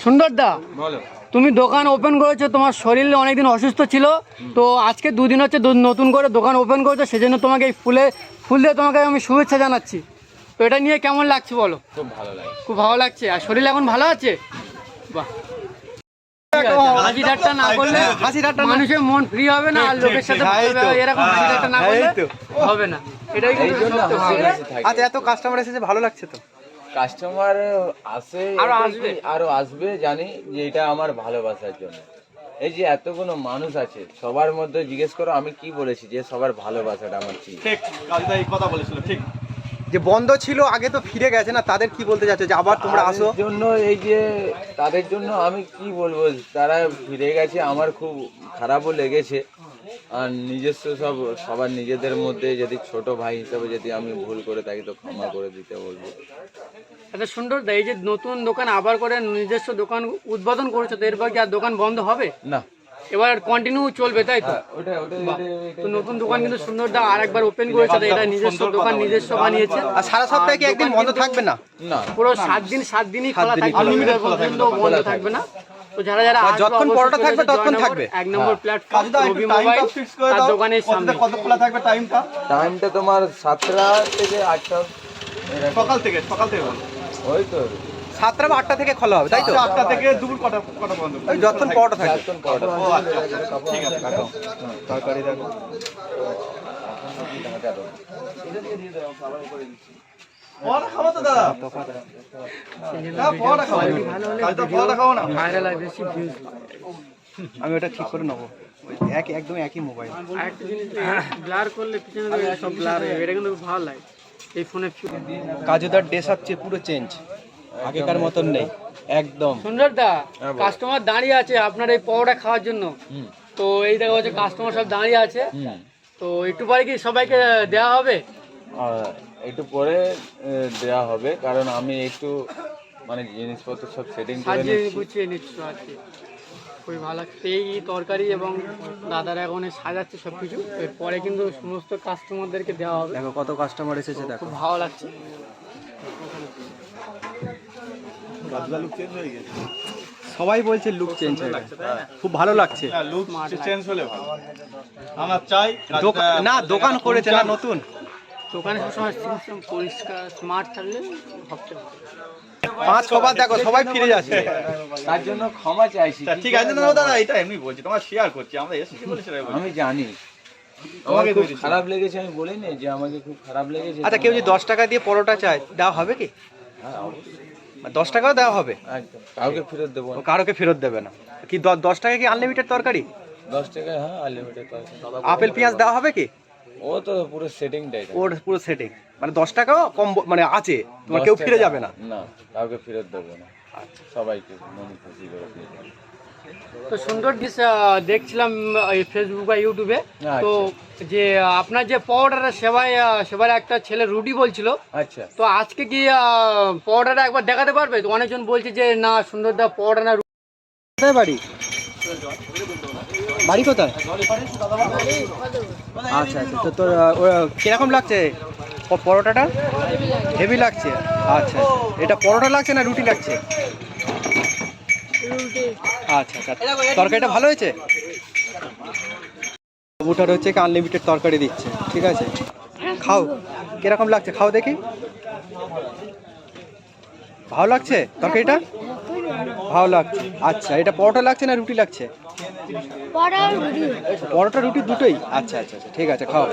সুন্দর দা বলো। তুমি দোকান ওপেন করেছ তোমার শরীর অনেকদিন অসুস্থ ছিল তো আজকে দুদিন হচ্ছে নতুন করে দোকান ওপেন করেছ সেজন্য তোমাকে এই ফুলে ফুল দিয়ে তোমাকে আমি শুভেচ্ছা জানাচ্ছি। তো এটা নিয়ে কেমন লাগছে বলো? খুব ভালো লাগে খুব ভালো লাগছে। আর শরীর এখন ভালো আছে? বাহ। হাসি ঠাট্টা না করলে হাসি ঠাট্টা মানুষের মন ফ্রি হবে না আর লোকের সাথে এরকম হাসি ঠাট্টা না করলে হবে এটাই আচ্ছা এত কাস্টমার এসেছে ভালো লাগছে তো? কাস্টমার আসে আরও আসবে। আরও আসবে জানি যে এটা আমার ভালোবাসার জন্য। এই যে এতগুলো মানুষ আছে সবার মধ্যে জিজ্ঞেস করো আমি কি বলেছি যে সবার ভালোবাসাটা আমার ঠিক কাজটা এই কথা বলেছিল ঠিক। যে বন্ধ ছিল আগে তো ফিরে গেছে না তাদের কি বলতে চাচ্ছ? যে আবার তোমরা আসো। জন্য এই যে তাদের জন্য আমি কি বলব তারা ফিরে গেছে আমার খুব খারাপও লেগেছে। আর নিজস্ব সব সবার নিজেদের মধ্যে যদি ছোট ভাই হিসেবে যদি আমি ভুল করে থাকি তো ক্ষমা করে দিতে বলব। আচ্ছা সুন্দর দা এই যে নতুন দোকান আবার করে নিজস্ব দোকান উদ্বোধন করেছ তো এরপর কি আর দোকান বন্ধ হবে? না। এবার কন্টিনিউ চলবে তাই তো? ওটা ওটা তো নতুন দোকান কিন্তু সুন্দর দা আর একবার ওপেন করেছে এটা নিজস্ব দোকান নিজস্ব বানিয়েছে আর সারা সপ্তাহে কি একদিন বন্ধ থাকবে না? না। পুরো সাত দিন সাত দিনই খোলা থাকবে। Unlimited খোলা থাকবে, বন্ধ থাকবে না? তো যারা যারা যতক্ষণ পরোটা থাকবে ততক্ষণ থাকবে। এক নম্বর প্ল্যাটফর্ম রবি মোবাইল করে তার দোকানের সামনে। কত খোলা থাকবে টাইমটা টাইমটা তোমার সাতটা থেকে আটটা সকাল থেকে সকাল থেকে ওই তো। সাতটা বা আটটা থেকে খোলা হবে তাই তো? আচ্ছা, আটটা থেকে দুপুর কটা কটা পর্যন্ত? ওই যতক্ষণ পরোটা। ও আচ্ছা আচ্ছা, ঠিক আছে কাটো তরকারি দেখো পরোটা খাব তো দাদা। হ্যাঁ পরোটা খাব। কাজটা পরোটা খাব না। ভাইরাল হয় বেশি ভিউজ আমি ওটা ঠিক করে নেব। এক একদম একই মোবাইল। আরেকটা জিনিস ব্লার করলে পিছনে সব ব্লার হয়ে এটা কিন্তু খুব ভালো লাগে। এই ফোনে কাজুদার ড্রেস হচ্ছে পুরো চেঞ্জ। আগেকার মতন নেই। একদম। সুন্দর দা হ্যাঁ, কাস্টমার দাঁড়িয়ে আছে আপনার এই পরোটা খাওয়ার জন্য। তো এই দেখা হচ্ছে কাস্টমার সব দাঁড়িয়ে আছে। তো একটু পরে কি সবাইকে দেওয়া হবে? আর একটু পরে দেয়া হবে। কারণ আমি একটু মানে জিনিসপত্র সব সেটিং করে সাজিয়ে নিচ্ছি। গুছিয়ে নিচ্ছ আর কি খুবই ভালো লাগছে। এই তরকারি এবং দাদারা এখন সাজাচ্ছে সব কিছু এরপরে কিন্তু সমস্ত কাস্টমারদেরকে দেওয়া হবে। দেখো কত কাস্টমার এসেছে দেখো। খুব ভালো লাগছে। সবাই বলছে লুক চেঞ্জ হয়ে গেছে। খুব ভালো লাগছে। হ্যাঁ লুক চেঞ্জ হলে ভালো। আমার চাই দোকান না দোকান করেছে না নতুন। দোকানে সবসময় সিস্টেম পরিষ্কার স্মার্ট থাকলে সবচেয়ে পাঁচ ছবার দেখো সবাই ফিরে যাচ্ছে। তার জন্য ক্ষমা চাইছি। ঠিক আছে না দাদা এটা এমনি বলছি তোমার শেয়ার করছি আমরা এসেছি বলে সেটাই আমি জানি। আমাকে খুব খারাপ লেগেছে আমি বলিনি যে আমাকে খুব খারাপ লেগেছে। আচ্ছা কেউ যদি দশ টাকা দিয়ে পরোটা চায় দেওয়া হবে কি? হ্যাঁ, দশ টাকাও দেওয়া হবে? একদম। কাউকে ফেরত দেবো কারোকে ফেরত দেবে না। কি দশ টাকা কি আনলিমিটেড তরকারি? দশ টাকা হ্যাঁ আনলিমিটেড আপেল পেঁয়াজ দেওয়া হবে কি? ও তো পুরো সেটিংটাই ওর পুরো সেটিং মানে দশ টাকাও কম মানে আছে তোমার কেউ ফিরে যাবে না। না কাউকে ফেরত দেবো না। সবাইকে মন খুশি করে দিয়ে তো সুন্দর দেখছিলাম এই ফেসবুক বা ইউটিউবে আচ্ছা। তো যে আপনার যে পাউডারটা সেবাই সেবার একটা ছেলে রুটি বলছিল। আচ্ছা। তো আজকে কি পাউডারটা একবার দেখাতে পারবে? তো অনেকজন বলছে যে না সুন্দরদা পাউডার না বাড়ি? বাড়ি কোথায়? আচ্ছা আচ্ছা। তো তোর কীরকম লাগছে পরোটাটা? হেভি লাগছে? আচ্ছা এটা পরোটা লাগছে না রুটি লাগছে? আচ্ছা আচ্ছা। তরকারিটা ভালো হয়েছে? বাবুটার হচ্ছে কি আনলিমিটেড তরকারি দিচ্ছে ঠিক আছে? খাও। কীরকম লাগছে? খাও দেখি। ভালো লাগছে তরকারিটা? ভালো লাগছে। আচ্ছা এটা পরোটা লাগছে না রুটি লাগছে? পরোটা রুটি। দুটোই? আচ্ছা আচ্ছা আচ্ছা ঠিক আছে খাও।